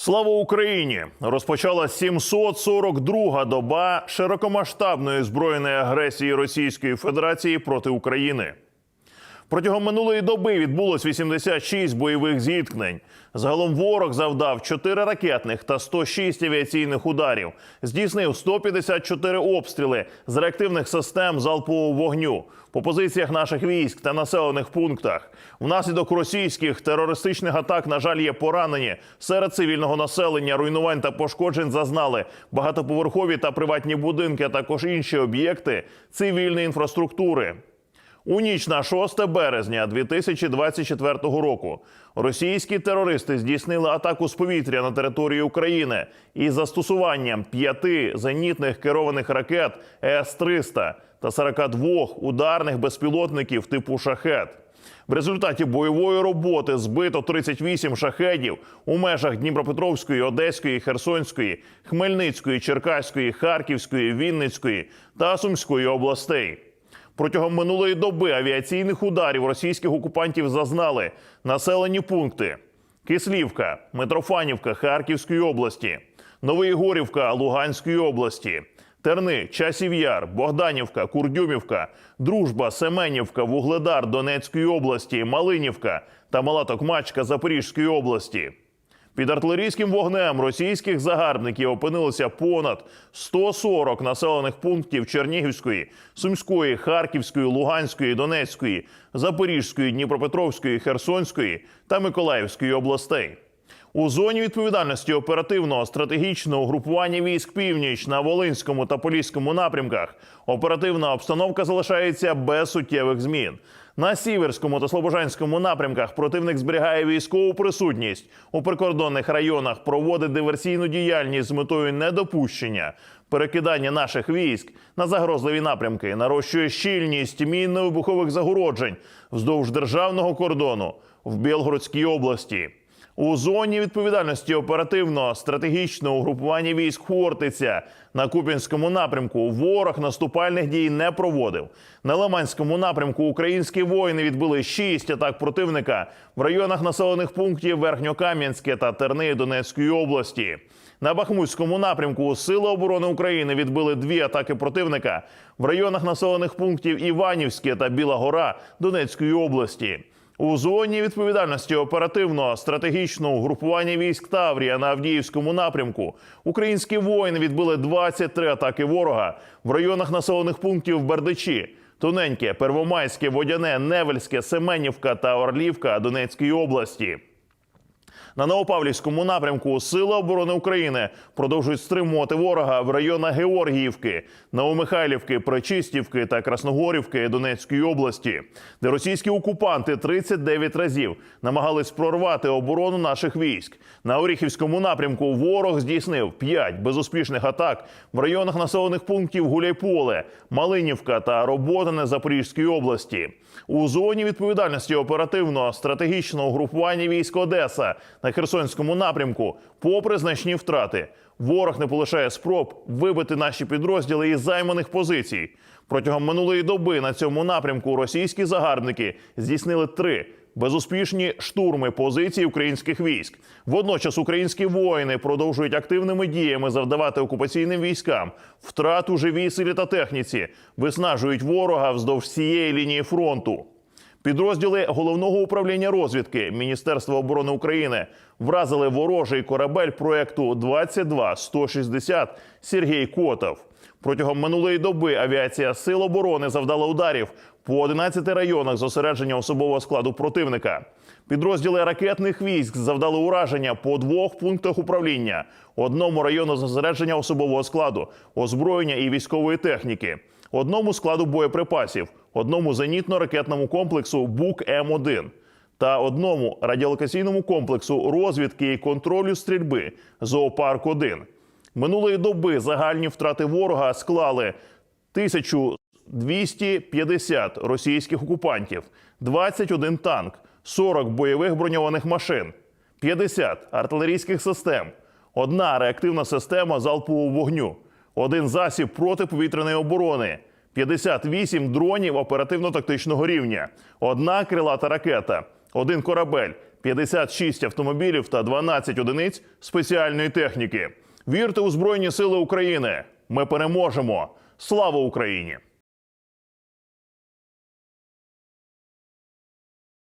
Слава Україні! Розпочала 742-га доба широкомасштабної збройної агресії Російської Федерації проти України. Протягом минулої доби відбулось 86 бойових зіткнень. Загалом ворог завдав 4 ракетних та 106 авіаційних ударів, здійснив 154 обстріли з реактивних систем залпового вогню по позиціях наших військ та населених пунктах. Внаслідок російських терористичних атак, на жаль, є поранені серед цивільного населення. Руйнувань та пошкоджень зазнали багатоповерхові та приватні будинки, а також інші об'єкти цивільної інфраструктури. У ніч на 6 березня 2024 року російські терористи здійснили атаку з повітря на території України із застосуванням п'яти зенітних керованих ракет С-300 та 42 ударних безпілотників типу шахет. В результаті бойової роботи збито 38 шахедів у межах Дніпропетровської, Одеської, Херсонської, Хмельницької, Черкаської, Харківської, Вінницької та Сумської областей. Протягом минулої доби авіаційних ударів російських окупантів зазнали населені пункти: Кислівка, Митрофанівка Харківської області, Новоєгорівка Луганської області, Терни, Часів Яр, Богданівка, Курдюмівка, Дружба, Семенівка, Вугледар Донецької області, Малинівка та Мала Токмачка Запорізької області. Під артилерійським вогнем російських загарбників опинилося понад 140 населених пунктів Чернігівської, Сумської, Харківської, Луганської, Донецької, Запорізької, Дніпропетровської, Херсонської та Миколаївської областей. У зоні відповідальності оперативного стратегічного групування військ північ на Волинському та Поліському напрямках оперативна обстановка залишається без суттєвих змін. На сіверському та слобожанському напрямках противник зберігає військову присутність у прикордонних районах, проводить диверсійну діяльність з метою недопущення перекидання наших військ на загрозливі напрямки, нарощує щільність мінно-вибухових загороджень вздовж державного кордону в Білгородській області. У зоні відповідальності оперативного стратегічного угрупування військ Хортиця на Куп'янському напрямку ворог наступальних дій не проводив. На Лиманському напрямку українські воїни відбили шість атак противника в районах населених пунктів Верхньокам'янське та Терни Донецької області. На Бахмутському напрямку Сили оборони України відбили дві атаки противника в районах населених пунктів Іванівське та Біла Гора Донецької області. У зоні відповідальності оперативного стратегічного групування військ Таврія на Авдіївському напрямку українські воїни відбили 23 атаки ворога в районах населених пунктів Бердичі, Тоненьке, Первомайське, Водяне, Невельське, Семенівка та Орлівка Донецької області. На Новопавлівському напрямку Сили оборони України продовжують стримувати ворога в районах Георгіївки, Новомихайлівки, Причистівки та Красногорівки Донецької області, де російські окупанти 39 разів намагались прорвати оборону наших військ. На Оріхівському напрямку ворог здійснив 5 безуспішних атак в районах населених пунктів Гуляйполе, Малинівка та Роботине Запорізької області. У зоні відповідальності оперативного стратегічного групування військ Одеса на Херсонському напрямку, попри значні втрати, ворог не полишає спроб вибити наші підрозділи із займаних позицій. Протягом минулої доби на цьому напрямку російські загарбники здійснили три безуспішні штурми позицій українських військ. Водночас українські воїни продовжують активними діями завдавати окупаційним військам втрат у живій силі та техніці, виснажують ворога вздовж всієї лінії фронту. Підрозділи головного управління розвідки Міністерства оборони України вразили ворожий корабель проекту 22160 Сергій Котов. Протягом минулої доби авіація Сил оборони завдала ударів по 11 районах зосередження особового складу противника. Підрозділи ракетних військ завдали ураження по двох пунктах управління, одному району зосередження особового складу, озброєння і військової техніки, одному складу боєприпасів, одному зенітно-ракетному комплексу БУК М1 та одному радіолокаційному комплексу розвідки і контролю стрільби Зоопарк 1 Минулої доби загальні втрати ворога склали 1250 російських окупантів, 21 танк, 40 бойових броньованих машин, 50 артилерійських систем, одна реактивна система залпового вогню, один засіб протиповітряної оборони, 58 дронів оперативно-тактичного рівня, одна крилата ракета, один корабель, 56 автомобілів та 12 одиниць спеціальної техніки. Вірте у Збройні Сили України. Ми переможемо. Слава Україні!